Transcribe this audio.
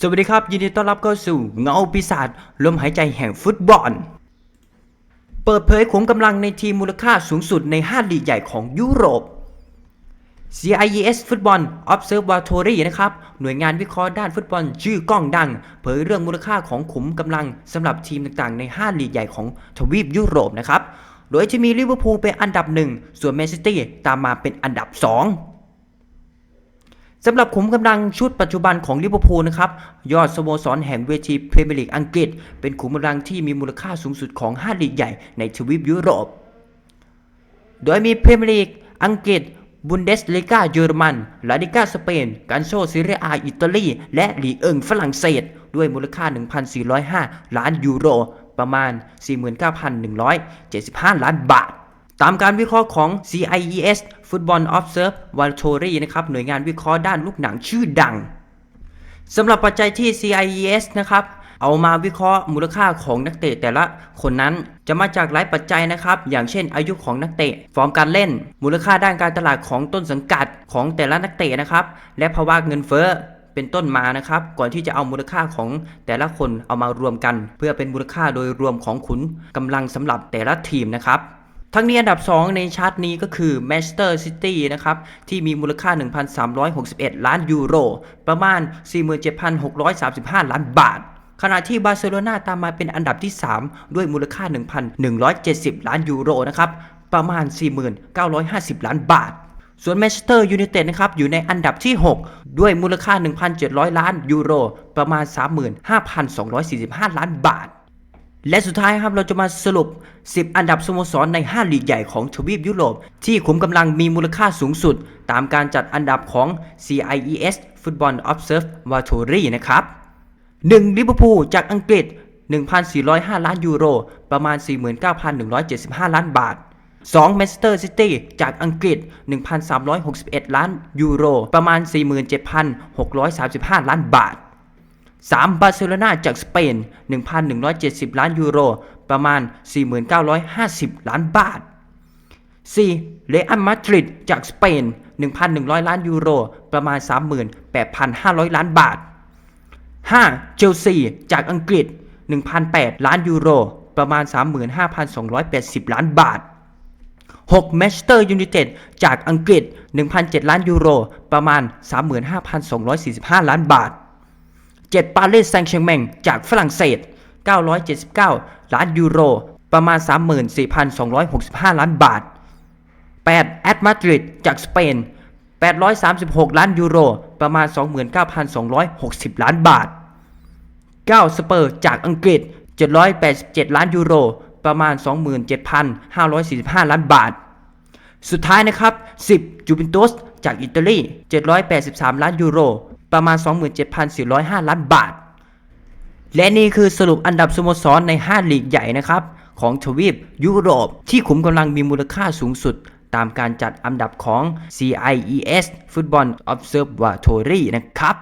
สวัสดีครับ ยินดีต้อนรับเข้าสู่เงาปีศาจลมหายใจแห่งฟุตบอล เปิดเผยขุมกำลังในทีมมูลค่าสูงสุดใน5ลีกใหญ่ของยุโรป CIES Football Observatory นะครับ หน่วยงานวิเคราะห์ด้านฟุตบอลชื่อกล้องดัง เผยเรื่องมูลค่าของขุมกำลังสำหรับทีมต่างๆ ใน 5 ลีกใหญ่ของทวีปยุโรปนะครับ โดยจะมีลิเวอร์พูลเป็นอันดับหนึ่งส่วนแมนซิตี้ตามมาเป็นอันดับ 2 สำหรับขุมกำลังชุดปัจจุบันของลิเวอร์พูลนะครับ ยอดสโมสรแห่งเวทีพรีเมียร์ลีกอังกฤษ เป็นขุมกำลังที่มีมูลค่าสูงสุดของ 5 ลีกใหญ่ในทวีปยุโรป โดยมีพรีเมียร์ลีกอังกฤษบุนเดสลีกาเยอรมัน ลาลิกาสเปนกันโซซีเรียอาอิตาลี และลีเอิงฝรั่งเศส ด้วยมูลค่า 1,405 ล้านยูโร ประมาณ 49,175 ล้านบาท ตามการวิเคราะห์ของ CIES Football Observatory นะครับ หน่วยงานวิเคราะห์ด้านลูกหนังชื่อดังสำหรับปัจจัยที่ CIES นะครับ เอามาวิเคราะห์มูลค่าของนักเตะแต่ละคนนั้นจะมาจากหลายปัจจัยนะครับ อย่างเช่น อายุของนักเตะ ฟอร์มการเล่น มูลค่าด้านการตลาดของต้นสังกัดของแต่ละนักเตะนะครับ และภาวะเงินเฟ้อเป็นต้นมานะครับ ก่อนที่จะเอามูลค่าของแต่ละคนเอามารวมกัน เพื่อเป็นมูลค่าโดยรวมของขุนกำลังสำหรับแต่ละทีมนะครับ ทั้งนี้อันดับ 2 ในชาร์ตนี้ก็คือ Manchester City นะครับ ที่มีมูลค่า 1,361 ล้านยูโร ประมาณ 47,635 ล้านบาท ขณะที่บาร์เซโลนาตามมาเป็นอันดับที่ 3 ด้วยมูลค่า 1,170 ล้านยูโรนะครับ ประมาณ 4,950 ล้านบาทส่วนแมนเชสเตอร์ยูไนเต็ดนะครับอยู่ในอันดับที่ 6 ด้วยมูลค่า 1,700 ล้านยูโร ประมาณ 35,245 ล้านบาท และสุดท้ายครับเราจะมาสรุป 10 อันดับสโมสรใน 5 ลีกใหญ่ของทวีปยุโรป ที่ขุมกำลังมีมูลค่าสูงสุด ตามการจัดอันดับของ CIES Football Observatory นะครับ 1. ลิเวอร์พูลจากอังกฤษ 1,405 ล้านยูโร ประมาณ 49,175 ล้านบาท 2. แมนเชสเตอร์ซิตี้จากอังกฤษ 1,361 ล้านยูโร ประมาณ 47,635 ล้านบาท 3. บาร์เซโลนาจากสเปน 1,170 ล้านยูโร ประมาณ 4950 ล้านบาท 4. เรอัลมาดริดจากสเปน 1,100 ล้านยูโร ประมาณ 38,500 ล้านบาท 5. เชลซีจากอังกฤษ1,008ล้านยูโร ประมาณ 35,280 ล้านบาท 6. แมนเชสเตอร์ยูไนเต็ดจากอังกฤษ1,007ล้านยูโร ประมาณ 35,245 ล้านบาท 7. ปารีสแซงต์แชร์แมงจากฝรั่งเศส 979 ล้านยูโร ประมาณ 34,265 ล้านบาท 8. แอตมาดริดจากสเปน 836 ล้านยูโร ประมาณ 29,260 ล้านบาท 9. สเปอร์จากอังกฤษ 787 ล้านยูโร ประมาณ 27,545 ล้านบาท สุดท้ายนะครับ 10 จูเวนตุสจากอิตาลี 783 ล้านยูโร ประมาณ 27,405 ล้านบาท และนี่คือสรุปอันดับสโมสรใน 5 ลีกใหญ่นะครับ ของทวีปยุโรป ที่ขุมกำลังมีมูลค่าสูงสุด ตามการจัดอันดับของ CIES Football Observatory นะครับ